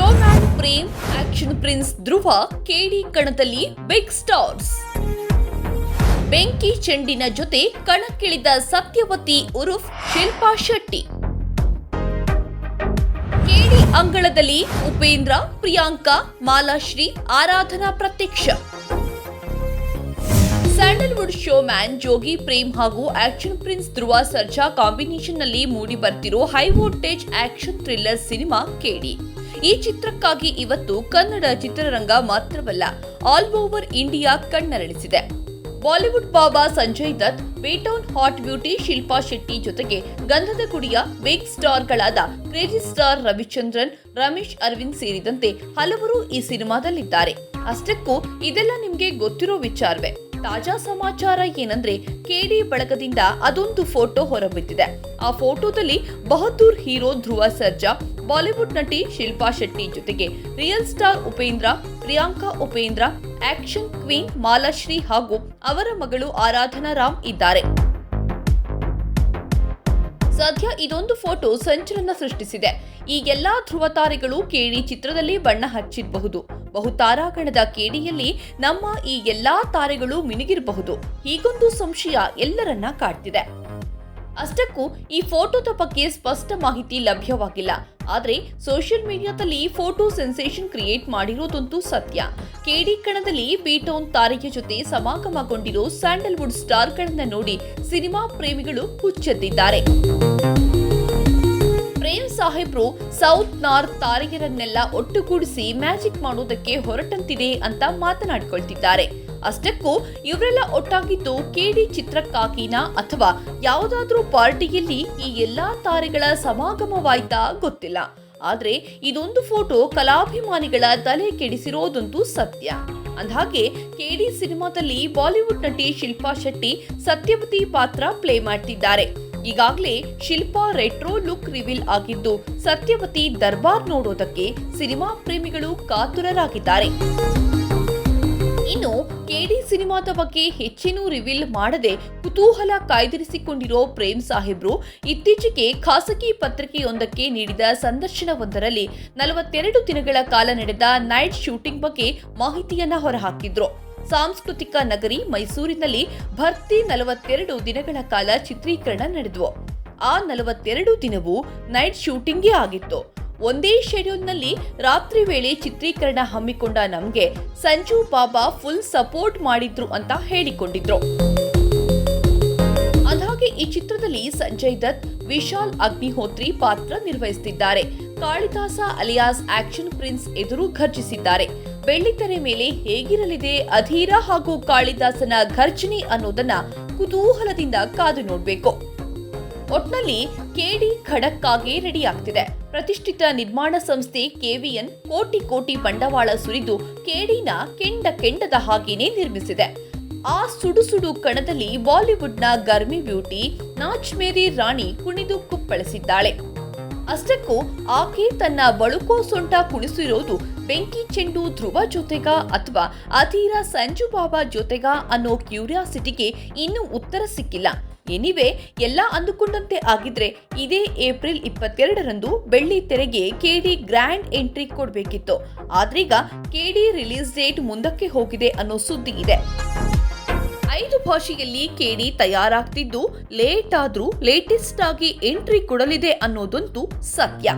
Showman Prem action prince Dhruva, KD ಕಣದಲ್ಲಿ big stars. ಬೆಂಕಿ ಚೆಂಡಿನ ಜೊತೆ ಕಣಕ್ಕಿಳಿದ ಸತ್ಯವತಿ ಉರುಫ್, ಶಿಲ್ಪಾ ಶೆಟ್ಟಿ. ಕೆಡಿ ಅಂಗಳದಲ್ಲಿ ಉಪೇಂದ್ರ, ಪ್ರಿಯಾಂಕಾ, ಮಾಲಾಶ್ರೀ, ಆರಾಧನಾ ಪ್ರತ್ಯಕ್ಷ. Sandalwood showman Jogi, Prem ಹಾಗೂ ಆಕ್ಷನ್ ಪ್ರಿನ್ಸ್ ಧ್ರುವ ಸರ್ಜಾ ಕಾಂಬಿನೇಷನ್ನಲ್ಲಿ ಮೂಡಿ ಬರ್ತಿರೋ high voltage action thriller cinema ಕೇಳಿ ಈ ಚಿತ್ರಕ್ಕಾಗಿ ಇವತ್ತು ಕನ್ನಡ ಚಿತ್ರರಂಗ ಮಾತ್ರವಲ್ಲ, all over India ಕಣ್ಣರಳಿಸಿದೆ. Bollywood Baba Sanjay Dutt, B town hot beauty Shilpa Shetty ಜೊತೆಗೆ ಗಂಧದ ಗುಡಿಯ ಬಿಗ್ ಸ್ಟಾರ್ಗಳಾದ ಕ್ರೇಜಿ ಸ್ಟಾರ್ ರವಿಚಂದ್ರನ್, ರಮೇಶ್ ಅರವಿಂದ್ ಸೇರಿದಂತೆ ಹಲವರು ಈ ಸಿನಿಮಾದಲ್ಲಿದ್ದಾರೆ. ಅಷ್ಟಕ್ಕೂ ಇದೆಲ್ಲ ನಿಮ್ಗೆ ಗೊತ್ತಿರೋ ವಿಚಾರವೇ. ತಾಜಾ ಸಮಾಚಾರ ಏನಂದ್ರೆ ಕೆಡಿ ಬಳಗದಿಂದ ಅದೊಂದು ಫೋಟೋ ಹೊರಬಿದ್ದಿದೆ. ಆ ಫೋಟೋದಲ್ಲಿ ಬಹದ್ದೂರ್ ಹೀರೋ ಧ್ರುವ ಸರ್ಜಾ, ಬಾಲಿವುಡ್ ನಟಿ ಶಿಲ್ಪಾ ಶೆಟ್ಟಿ ಜೊತೆಗೆ real star Upendra, Priyanka Upendra, action queen Malashri ಹಾಗೂ ಅವರ ಮಗಳು ಆರಾಧನಾ ರಾಮ್ ಇದ್ದಾರೆ. ಸದ್ಯ ಇದೊಂದು ಫೋಟೋ ಸಂಚಲನ ಸೃಷ್ಟಿಸಿದೆ. ಈ ಎಲ್ಲಾ ಧ್ರುವ ತಾರೆಗಳು ಕೇಡಿ ಚಿತ್ರದಲ್ಲಿ ಬಣ್ಣ ಹಚ್ಚಿರಬಹುದು. ಬಹುತಾರಾಗಣದ ಕೇಡಿಯಲ್ಲಿ ನಮ್ಮ ಈ ಎಲ್ಲಾ ತಾರೆಗಳು ಮಿನುಗಿರಬಹುದು. ಹೀಗೊಂದು ಸಂಶಯ ಎಲ್ಲರನ್ನ ಕಾಡ್ತಿದೆ. ಅಷ್ಟಕ್ಕೂ ಈ ಫೋಟೋದ ಬಗ್ಗೆ ಸ್ಪಷ್ಟ ಮಾಹಿತಿ ಲಭ್ಯವಾಗಿಲ್ಲ. ಆದರೆ ಸೋಷಿಯಲ್ ಮೀಡಿಯಾದಲ್ಲಿ ಫೋಟೋ ಸೆನ್ಸೇಷನ್ ಕ್ರಿಯೇಟ್ ಮಾಡಿರೋದಂತೂ ಸತ್ಯ. ಕೆಡಿ ಕಣದಲ್ಲಿ ಬೀಟೌನ್ ತಾರೆಯ ಜೊತೆ ಸಮಾಗಮಗೊಂಡಿರೋ ಸ್ಯಾಂಡಲ್ವುಡ್ ಸ್ಟಾರ್ಗಳನ್ನು ನೋಡಿ ಸಿನಿಮಾ ಪ್ರೇಮಿಗಳು ಹುಚ್ಚೆದ್ದಿದ್ದಾರೆ. ಪ್ರೇಮ್ ಸಾಹೇಬ್ರು ಸೌತ್ ನಾರ್ತ್ ತಾರೆಯರನ್ನೆಲ್ಲ ಒಟ್ಟುಗೂಡಿಸಿ ಮ್ಯಾಜಿಕ್ ಮಾಡೋದಕ್ಕೆ ಹೊರಟಂತಿದೆ ಅಂತ ಮಾತನಾಡ್ಕೊಳ್ತಿದ್ದಾರೆ. ಅಷ್ಟಕ್ಕೂ ಇವರೆಲ್ಲ ಒಟ್ಟಾಗಿದ್ದು ಕೆಡಿ ಚಿತ್ರಕ್ಕಾಗಿನಾ ಅಥವಾ ಯಾವುದಾದ್ರೂ ಪಾರ್ಟಿಯಲ್ಲಿ ಈ ಎಲ್ಲಾ ತಾರೆಗಳ ಸಮಾಗಮವಾಯ್ತಾ ಗೊತ್ತಿಲ್ಲ. ಆದ್ರೆ ಇದೊಂದು ಫೋಟೋ ಕಲಾಭಿಮಾನಿಗಳ ತಲೆ ಕೆಡಿಸಿರೋದಂತೂ ಸತ್ಯ. ಅಂದಹಾಗೆ ಕೆಡಿ ಸಿನಿಮಾದಲ್ಲಿ ಬಾಲಿವುಡ್ ನಟಿ ಶಿಲ್ಪಾ ಶೆಟ್ಟಿ ಸತ್ಯವತಿ ಪಾತ್ರ ಪ್ಲೇ ಮಾಡ್ತಿದ್ದಾರೆ. ಈಗಾಗಲೇ ಶಿಲ್ಪಾ ರೆಟ್ರೋ ಲುಕ್ ರಿವೀಲ್ ಆಗಿದ್ದು ಸತ್ಯವತಿ ದರ್ಬಾರ್ ನೋಡೋದಕ್ಕೆ ಸಿನಿಮಾ ಪ್ರೇಮಿಗಳು ಕಾತುರರಾಗಿದ್ದಾರೆ. ಇನ್ನು ಕೆಡಿ ಸಿನಿಮಾದ ಬಗ್ಗೆ ಹೆಚ್ಚೇನೂ ರಿವೀಲ್ ಮಾಡದೆ ಕುತೂಹಲ ಕಾಯ್ದಿರಿಸಿಕೊಂಡಿರೋ ಪ್ರೇಮ್ ಸಾಹೇಬ್ರು ಇತ್ತೀಚೆಗೆ ಖಾಸಗಿ ಪತ್ರಿಕೆಯೊಂದಕ್ಕೆ ನೀಡಿದ ಸಂದರ್ಶನವೊಂದರಲ್ಲಿ ನಲವತ್ತೆರಡು ದಿನಗಳ ಕಾಲ ನಡೆದ ನೈಟ್ ಶೂಟಿಂಗ್ ಬಗ್ಗೆ ಮಾಹಿತಿಯನ್ನ ಹೊರಹಾಕಿದ್ರು. ಸಾಂಸ್ಕೃತಿಕ ನಗರಿ ಮೈಸೂರಿನಲ್ಲಿ ಭರ್ತಿ ನಲವತ್ತೆರಡು ದಿನಗಳ ಕಾಲ ಚಿತ್ರೀಕರಣ ನಡೆದವು. ಆ ನಲವತ್ತೆರಡು ದಿನವೂ ನೈಟ್ ಶೂಟಿಂಗೇ ಆಗಿತ್ತು. ಒಂದೇ ಶೆಡ್ಯೂಲ್ನಲ್ಲಿ ರಾತ್ರಿ ವೇಳೆ ಚಿತ್ರೀಕರಣ ಹಮ್ಮಿಕೊಂಡ ನಮಗೆ ಸಂಜು ಬಾಬಾ ಫುಲ್ ಸಪೋರ್ಟ್ ಮಾಡಿದ್ರು ಅಂತ ಹೇಳಿಕೊಂಡಿದ್ರು. ಅದಾಗೆ ಈ ಚಿತ್ರದಲ್ಲಿ ಸಂಜಯ್ ದತ್, ವಿಶಾಲ್ ಅಗ್ನಿಹೋತ್ರಿ ಪಾತ್ರ ನಿರ್ವಹಿಸುತ್ತಿದ್ದಾರೆ ಕಾಳಿದಾಸ ಅಲಿಯಾಸ್ ಆಕ್ಷನ್ ಪ್ರಿನ್ಸ್ ಎದುರು ಘರ್ಜಿಸಿದ್ದಾರೆ. ಬೆಳ್ಳಿತೆರೆ ಮೇಲೆ ಹೇಗಿರಲಿದೆ, ಅಧೀರ ಹಾಗೂ ಕಾಳಿದಾಸನ ಘರ್ಜನೆ ಅನ್ನೋದನ್ನ ಕುತೂಹಲದಿಂದ ಕಾದು ನೋಡ್ಬೇಕು. ಒಟ್ನಲ್ಲಿ ಕೆಡಿ ಖಡಕ್ಕಾಗಿ ರೆಡಿಯಾಗ್ತಿದೆ. ಪ್ರತಿಷ್ಠಿತ ನಿರ್ಮಾಣ ಸಂಸ್ಥೆ ಕೆವಿಎನ್ ಕೋಟಿ ಕೋಟಿ ಬಂಡವಾಳ ಸುರಿದು ಕೆಡಿನ ಕೆಂಡ ಕೆಂಡದ ಹಾಗೇನೆ ನಿರ್ಮಿಸಿದೆ. ಆ ಸುಡು ಸುಡು ಕಣದಲ್ಲಿ ಬಾಲಿವುಡ್ನ ಗರ್ಮಿ ಬ್ಯೂಟಿ ನಾಚ್ ಮೇರಿ ರಾಣಿ ಕುಣಿದು ಕುಪ್ಪಳಿಸಿದ್ದಾಳೆ. ಅಷ್ಟಕ್ಕೂ ಆಕೆ ತನ್ನ ಬಳುಕೋ ಸೊಂಟ ಕುಣಿಸಿರೋದು ಬೆಂಕಿ ಚೆಂಡು ಧ್ರುವ ಜೊತೆಗ ಅಥವಾ ಅಧೀರ ಸಂಜು ಬಾಬಾ ಜೊತೆಗ ಅನ್ನೋ ಕ್ಯೂರಿಯಾಸಿಟಿಗೆ ಇನ್ನೂ ಉತ್ತರ ಸಿಕ್ಕಿಲ್ಲ. ಎನಿವೆ, ಎಲ್ಲ ಅಂದುಕೊಂಡಂತೆ ಆಗಿದ್ರೆ ಇದೇ ಏಪ್ರಿಲ್ ಇಪ್ಪತ್ತೆರಡರಂದು ಬೆಳ್ಳಿ ತೆರೆಗೆ ಕೆಡಿ ಗ್ರ್ಯಾಂಡ್ ಎಂಟ್ರಿ ಕೊಡಬೇಕಿತ್ತು. ಆದ್ರೀಗ ಕೆಡಿ ರಿಲೀಸ್ ಡೇಟ್ ಮುಂದಕ್ಕೆ ಹೋಗಿದೆ ಅನ್ನೋ ಸುದ್ದಿ ಇದೆ. ಐದು ಭಾಷೆಯಲ್ಲಿ ಕೇಳಿ ತಯಾರಾಗ್ತಿದ್ದು ಲೇಟ್ ಆದ್ರೂ ಲೇಟೆಸ್ಟ್ ಆಗಿ ಎಂಟ್ರಿ ಕೊಡಲಿದೆ ಅನ್ನೋದಂತೂ ಸತ್ಯ.